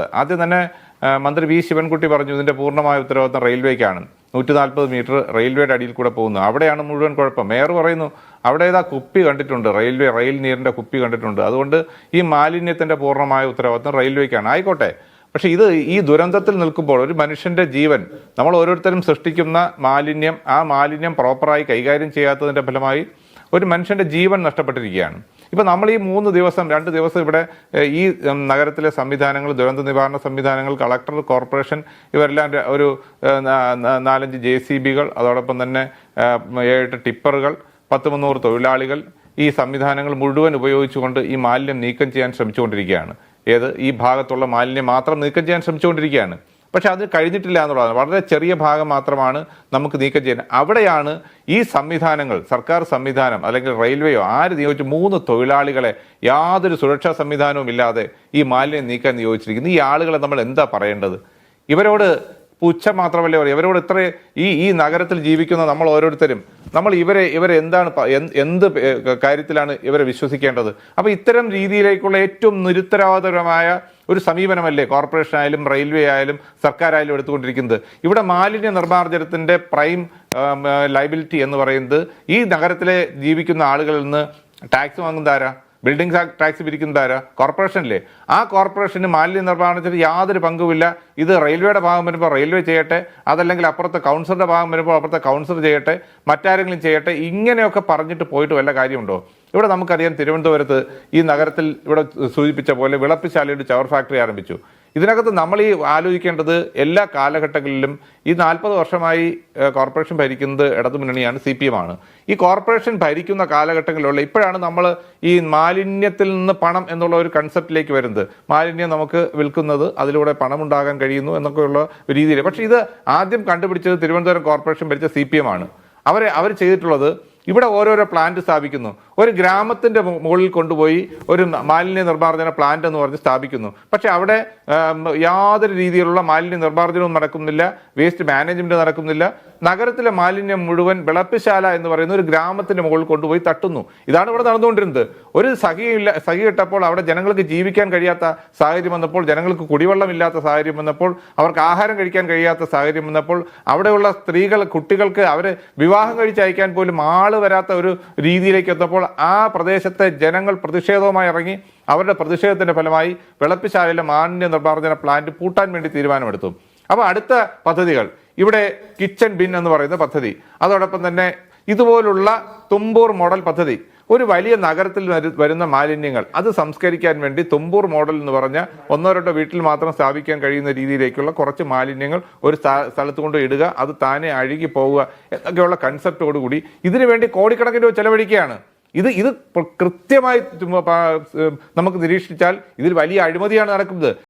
ആദ്യം തന്നെ മന്ത്രി വി ശിവൻകുട്ടി പറഞ്ഞു ഇതിന്റെ പൂർണമായ ഉത്തരവാദിത്തം റെയിൽവേക്കാണ്. നൂറ്റി നാൽപ്പത് മീറ്റർ റെയിൽവേയുടെ അടിയിൽ കൂടെ പോകുന്നു. അവിടെയാണ് മുഴുവൻ കുഴപ്പം. മേയർ പറയുന്നു അവിടെ ഏതാ കുപ്പി കണ്ടിട്ടുണ്ട് റെയിൽവേ റെയിൽ നീരിന്റെ കുപ്പി കണ്ടിട്ടുണ്ട്. അതുകൊണ്ട് ഈ മാലിന്യത്തിന്റെ പൂർണമായ ഉത്തരവാദിത്തം റെയിൽവേക്കാണ്. ആയിക്കോട്ടെ. പക്ഷേ ഇത് ഈ ദുരന്തത്തിൽ നിൽക്കുമ്പോൾ ഒരു മനുഷ്യന്റെ ജീവൻ നമ്മൾ ഓരോരുത്തരും സൃഷ്ടിക്കുന്ന മാലിന്യം ആ മാലിന്യം പ്രോപ്പറായി കൈകാര്യം ചെയ്യാത്തതിന്റെ ഫലമായി ഒരു മനുഷ്യന്റെ ജീവൻ നഷ്ടപ്പെട്ടിരിക്കുകയാണ്. ഇപ്പോൾ നമ്മൾ ഈ മൂന്ന് ദിവസം രണ്ട് ദിവസം ഇവിടെ ഈ നഗരത്തിലെ സംവിധാനങ്ങൾ ദുരന്ത നിവാരണ സംവിധാനങ്ങൾ കളക്ടർ കോർപ്പറേഷൻ ഇവരെല്ലാം ഒരു നാലഞ്ച് ജെ സി ബികൾ അതോടൊപ്പം തന്നെ ഏഴെട്ട് ടിപ്പറുകൾ പത്ത് മുന്നൂറ് തൊഴിലാളികൾ ഈ സംവിധാനങ്ങൾ മുഴുവൻ ഉപയോഗിച്ചുകൊണ്ട് ഈ മാലിന്യം നീക്കം ചെയ്യാൻ ശ്രമിച്ചുകൊണ്ടിരിക്കുകയാണ്. ഏത്? ഈ ഭാഗത്തുള്ള മാലിന്യം മാത്രം നീക്കം ചെയ്യാൻ ശ്രമിച്ചുകൊണ്ടിരിക്കുകയാണ്. പക്ഷെ അത് കഴിഞ്ഞിട്ടില്ല എന്നുള്ളതാണ്. വളരെ ചെറിയ ഭാഗം മാത്രമാണ് നമുക്ക് നീക്കം ചെയ്യാൻ. അവിടെയാണ് ഈ സംവിധാനങ്ങൾ സർക്കാർ സംവിധാനം അല്ലെങ്കിൽ റെയിൽവേയോ ആര് നിയോഗിച്ച് മൂന്ന് തൊഴിലാളികളെ യാതൊരു സുരക്ഷാ സംവിധാനവും ഇല്ലാതെ ഈ മാലിന്യം നീക്കാൻ നിയോഗിച്ചിരിക്കുന്നു. ഈ ആളുകളെ നമ്മൾ എന്താ പറയേണ്ടത്? ഇവരോട് പുച്ഛം മാത്രമല്ലേ പറയും ഇവരോട് ഇത്ര ഈ ഈ നഗരത്തിൽ ജീവിക്കുന്ന നമ്മൾ ഓരോരുത്തരും നമ്മൾ ഇവരെ ഇവരെന്താണ് എന്ത് കാര്യത്തിലാണ് ഇവരെ വിശ്വസിക്കേണ്ടത്? അപ്പോൾ ഇത്തരം രീതിയിലേക്കുള്ള ഏറ്റവും നിരുത്തരവാദപരമായ ഒരു സമീപനമല്ലേ കോർപ്പറേഷൻ ആയാലും റെയിൽവേ ആയാലും സർക്കാരായാലും എടുത്തുകൊണ്ടിരിക്കുന്നത്? ഇവിടെ മാലിന്യ നിർമ്മാർജനത്തിന്റെ പ്രൈം ലൈബിലിറ്റി എന്ന് പറയുന്നത് ഈ നഗരത്തിലെ ജീവിക്കുന്ന ആളുകളിൽ നിന്ന് ടാക്സ് വാങ്ങുന്നത് ആരാ ബിൽഡിംഗ് ടാക്സ് പിരിക്കുന്നത് ആരാ? കോർപ്പറേഷനിലെ ആ കോർപ്പറേഷന് മാലിന്യ നിർമ്മാണത്തിന് യാതൊരു പങ്കുമില്ല. ഇത് റെയിൽവേയുടെ ഭാഗം വരുമ്പോൾ റെയിൽവേ ചെയ്യട്ടെ അതല്ലെങ്കിൽ അപ്പുറത്തെ കൗൺസിലറുടെ ഭാഗം വരുമ്പോൾ അപ്പുറത്തെ കൗൺസിൽ ചെയ്യട്ടെ മറ്റാരെങ്കിലും ചെയ്യട്ടെ ഇങ്ങനെയൊക്കെ പറഞ്ഞിട്ട് പോയിട്ട് വല്ല കാര്യമുണ്ടോ? ഇവിടെ നമുക്കറിയാം തിരുവനന്തപുരത്ത് ഈ നഗരത്തിൽ ഇവിടെ സൂചിപ്പിച്ച പോലെ വിളപ്പിശാലയുടെ ചവർ ഫാക്ടറി ആരംഭിച്ചു. ഇതിനകത്ത് നമ്മൾ ഈ ആലോചിക്കേണ്ടത് എല്ലാ കാലഘട്ടങ്ങളിലും ഈ നാൽപ്പത് വർഷമായി കോർപ്പറേഷൻ ഭരിക്കുന്നത് ഇടതു മുന്നണിയാണ് സി പി എം ആണ്. ഈ കോർപ്പറേഷൻ ഭരിക്കുന്ന കാലഘട്ടങ്ങളിലുള്ള ഇപ്പോഴാണ് നമ്മൾ ഈ മാലിന്യത്തിൽ നിന്ന് പണം എന്നുള്ള ഒരു കൺസെപ്റ്റിലേക്ക് വരുന്നത്. മാലിന്യം നമുക്ക് വിൽക്കുന്നത് അതിലൂടെ പണം ഉണ്ടാകാൻ കഴിയുന്നു എന്നൊക്കെയുള്ള രീതിയിൽ. പക്ഷേ ഇത് ആദ്യം കണ്ടുപിടിച്ചത് തിരുവനന്തപുരം കോർപ്പറേഷൻ ഭരിച്ച സി പി എം ആണ്. അവരെ അവർ ചെയ്തിട്ടുള്ളത് ഇവിടെ ഓരോരോ പ്ലാന്റ് സ്ഥാപിക്കുന്നു. ഒരു ഗ്രാമത്തിന്റെ മുകളിൽ കൊണ്ടുപോയി ഒരു മാലിന്യ നിർമ്മാർജന പ്ലാന്റ് എന്ന് പറഞ്ഞ് സ്ഥാപിക്കുന്നു. പക്ഷേ അവിടെ യാതൊരു രീതിയിലുള്ള മാലിന്യ നിർമ്മാർജനവും നടക്കുന്നില്ല വേസ്റ്റ് മാനേജ്മെന്റ് നടക്കുന്നില്ല. നഗരത്തിലെ മാലിന്യം മുഴുവൻ വിളപ്പിശാല എന്ന് പറയുന്ന ഒരു ഗ്രാമത്തിന്റെ മുകളിൽ കൊണ്ടുപോയി തട്ടുന്നു. ഇതാണ് ഇവിടെ നടന്നുകൊണ്ടിരുന്നത്. ഒരു സഹിയില്ല സഹി ഇട്ടപ്പോൾ അവിടെ ജനങ്ങൾക്ക് ജീവിക്കാൻ കഴിയാത്ത സാഹചര്യം വന്നപ്പോൾ ജനങ്ങൾക്ക് കുടിവെള്ളമില്ലാത്ത സാഹചര്യം വന്നപ്പോൾ അവർക്ക് ആഹാരം കഴിക്കാൻ കഴിയാത്ത സാഹചര്യം വന്നപ്പോൾ അവിടെയുള്ള സ്ത്രീകൾ കുട്ടികൾക്ക് അവരെ വിവാഹം കഴിച്ച് അയക്കാൻ പോലും ആൾ വരാത്ത ഒരു രീതിയിലേക്ക് എത്തപ്പോൾ ആ പ്രദേശത്തെ ജനങ്ങൾ പ്രതിഷേധവുമായി ഇറങ്ങി അവരുടെ പ്രതിഷേധത്തിന്റെ ഫലമായി വെളപ്പിശാലയിലെ മാലിന്യ നിർമ്മാർജന പ്ലാന്റ് പൂട്ടാൻ വേണ്ടി തീരുമാനമെടുത്തു. അപ്പോൾ അടുത്ത പദ്ധതികൾ. ഇവിടെ കിച്ചൺ ബിൻ എന്ന് പറയുന്ന പദ്ധതി. അതോടൊപ്പം തന്നെ ഇതുപോലുള്ള തുമ്പൂർ മോഡൽ പദ്ധതി. ഒരു വലിയ നഗരത്തിൽ വരുന്ന മാലിന്യങ്ങൾ. അത് സംസ്കരിക്കാൻ വേണ്ടി തുമ്പൂർ മോഡൽ എന്ന് പറഞ്ഞ ഒന്നോ രണ്ടോ വീട്ടിൽ മാത്രം സ്ഥാപിക്കാൻ കഴിയുന്ന രീതിയിലേക്കുള്ള കുറച്ച് മാലിന്യങ്ങൾ ഒരു സ്ഥ- സ്ഥലത്ത് കൊണ്ട് ഇടുക അത് താനെ അഴുകി പോവുക എന്നൊക്കെയുള്ള കൺസെപ്റ്റോട് കൂടി ഇതിനു വേണ്ടി കോടിക്കണക്കിന് രൂപ ചെലവഴിക്കുകയാണ്. ഇത് ഇത് കൃത്യമായി നമുക്ക് നിരീക്ഷിച്ചാൽ ഇതിൽ വലിയ അഴിമതിയാണ് നടക്കുന്നത്.